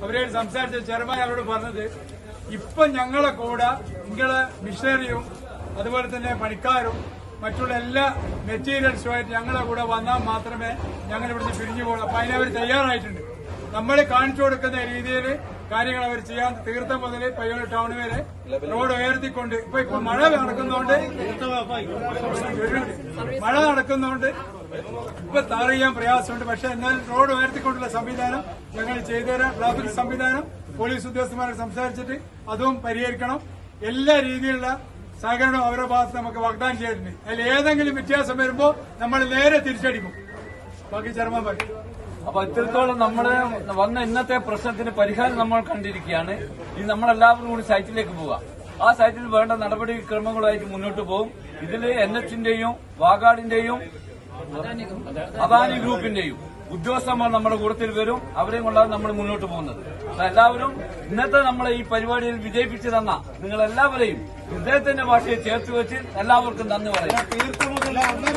അവരോട് സംസാരിച്ച ചെറുമായി അവരോട് പറഞ്ഞത് ഇപ്പൊ ഞങ്ങളെ കൂടെ നിങ്ങളെ മിഷനറിയും അതുപോലെ തന്നെ പണിക്കാരും മറ്റുള്ള എല്ലാ മെറ്റീരിയൽസുമായിട്ട് ഞങ്ങളെ കൂടെ വന്നാൽ മാത്രമേ ഞങ്ങൾ ഇവിടുന്ന് പിരിഞ്ഞു പോകുള്ളൂ. അപ്പൊ അതിനവർ തയ്യാറായിട്ടുണ്ട്. നമ്മൾ കാണിച്ചു കൊടുക്കുന്ന രീതിയിൽ കാര്യങ്ങൾ അവർ ചെയ്യാൻ തീർത്ഥം മുതൽ പയ്യോളി ടൗൺ വരെ റോഡ് ഉയർത്തിക്കൊണ്ട് ഇപ്പൊ ഇപ്പൊ മഴ നടക്കുന്നതുകൊണ്ട് മഴ നടക്കുന്നതുകൊണ്ട് ഇപ്പൊ താറ് ചെയ്യാൻ പ്രയാസമുണ്ട്. പക്ഷെ എന്നാലും റോഡ് ഉയർത്തിക്കൊണ്ടുള്ള സംവിധാനം ഞങ്ങൾ ചെയ്തുതരാം. ട്രാഫിക് സംവിധാനം പോലീസ് ഉദ്യോഗസ്ഥന്മാരെ സംസാരിച്ചിട്ട് അതും പരിഹരിക്കണം. എല്ലാ രീതിയിലുള്ള സഹകരണം അവരുടെ ഭാഗത്ത് നമുക്ക് വാഗ്ദാനം ചെയ്തിട്ടുണ്ട്. അതിൽ ഏതെങ്കിലും വ്യത്യാസം വരുമ്പോൾ നമ്മൾ നേരെ തിരിച്ചടിക്കും. ബാക്കി ചെയർമാൻ പറയും. അപ്പൊ ഇത്രത്തോളം നമ്മൾ വന്ന ഇന്നത്തെ പ്രശ്നത്തിന് പരിഹാരം നമ്മൾ കണ്ടിരിക്കുകയാണ്. ഇനി നമ്മളെല്ലാവരും കൂടി സൈറ്റിലേക്ക് പോവാം. ആ സൈറ്റിൽ വേണ്ട നടപടിക്രമങ്ങളുമായിട്ട് മുന്നോട്ട് പോകും. ഇതിൽ എൻ എച്ചിന്റെയും വാഗാടിന്റെയും അദാനി ഗ്രൂപ്പിന്റെയും ഉദ്യോഗസ്ഥന്മാർ നമ്മുടെ കൂട്ടത്തിൽ വരും. അവരെയും കൊണ്ടാണ് നമ്മൾ മുന്നോട്ട് പോകുന്നത്. എല്ലാവരും ഇന്നത്തെ നമ്മളെ ഈ പരിപാടിയിൽ വിജയിപ്പിച്ചു തന്ന നിങ്ങൾ എല്ലാവരെയും ഹൃദയത്തിന്റെ ഭാഷയെ ചേർത്ത് വെച്ച് എല്ലാവർക്കും നന്ദി പറയാം